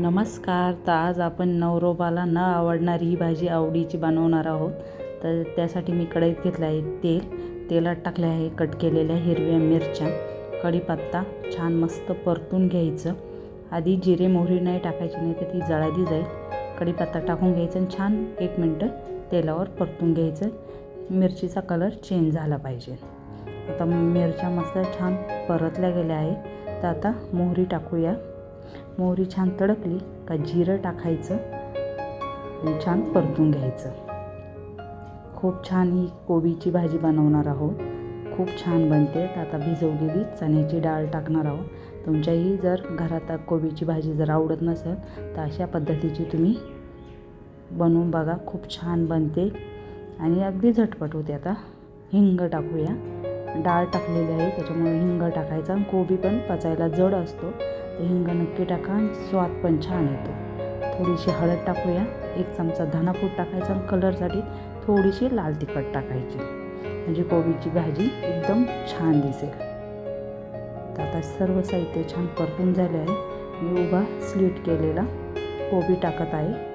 नमस्कार. तर आज आपण नवरोबाला न आवडणारी ही भाजी आवडीची बनवणार आहोत. तर त्यासाठी मी कढईत घेतलं आहे तेल. तेलात टाकले आहे कट केलेल्या हिरव्या मिरच्या. कढीपत्ता छान मस्त परतून घ्यायचं. आधी जिरे मोहरी नाही टाकायची नाही तर ती जळाली जाईल. कढीपत्ता टाकून घ्यायचं आणि छान एक मिनटं तेलावर परतून घ्यायचं. मिरचीचा कलर चेंज झाला पाहिजे. आता मिरच्या मस्त छान परतल्या गेल्या आहे तर आता मोहरी टाकूया. मोहरी छान तडकली का जिरं टाकायचं आणि छान परतून घ्यायचं. खूप छान ही कोबीची भाजी बनवणार आहोत. खूप छान बनते. तर आता भिजवलेली चण्याची डाळ टाकणार आहोत. तुमच्याही जर घरात कोबीची भाजी जर आवडत नसेल तर अशा पद्धतीची तुम्ही बनवून बघा. खूप छान बनते. आणि अगदी झटपट होते आता. हिंग टाकूया. डाळ टाकलेली आहे त्याच्यामुळे हिंग टाकायचा. आणि कोबी पण पचायला जड असतो. हिंग नक्की टाका स्वाद पण छान येतो. थोडीशी हळद टाकूया. एक चमचा धनापूड टाकायचा आणि कलरसाठी थोडीशी लाल तिखट टाकायची. म्हणजे कोबीची भाजी एकदम छान दिसेल. तर आता सर्व साहित्य छान परतून झाले आहे. मी उभा स्लीट केलेला कोबी टाकत आहे.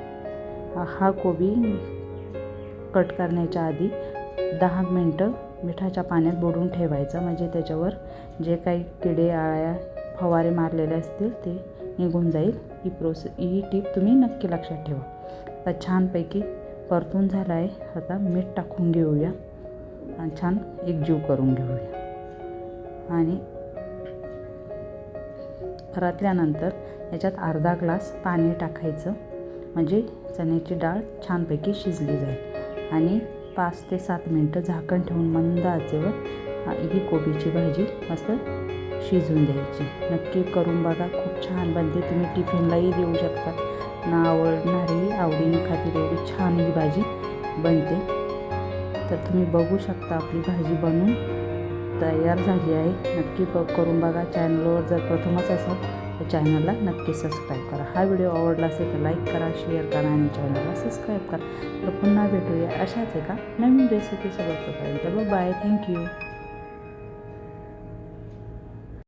हा कोबी कट करण्याच्या आधी दहा मिनटं मिठाच्या पाण्यात बुडून ठेवायचं. म्हणजे त्याच्यावर जे काही किडे आळ्या फवारे मारलेले असतील ते निघून जाईल. ही प्रोसे ही टीप तुम्ही नक्की लक्षात ठेवा. आता छानपैकी परतून झाला आहे आता मीठ टाकून घेऊया आणि छान एकजीव करून घेऊया. आणि परतल्यानंतर याच्यात अर्धा ग्लास पाणी टाकायचं. म्हणजे चण्याची डाळ छानपैकी शिजली जाईल. आणि पाच ते सात मिनटं झाकण ठेवून मंद आचेवर ही कोबीची भाजी मस्त शिजून द्यायची. नक्की करून बघा. खूप छान बनते. तुम्ही टिफिनलाही देऊ शकता. ना आवडणारी आवडीने खातील एवढी छान ही भाजी बनते. तर तुम्ही बघू शकता आपली भाजी बनून तयार झाली आहे. नक्की ब करून बघा. चॅनलवर जर प्रथमच असाल तर चॅनलला नक्की सबस्क्राईब करा. हा व्हिडिओ आवडला असेल तर लाईक करा शेअर करा आणि चॅनलला सबस्क्राईब करा. तर पुन्हा भेटूया अशाच एका नवीन रेसिपीसोबत तोपर्यंत. Bye thank you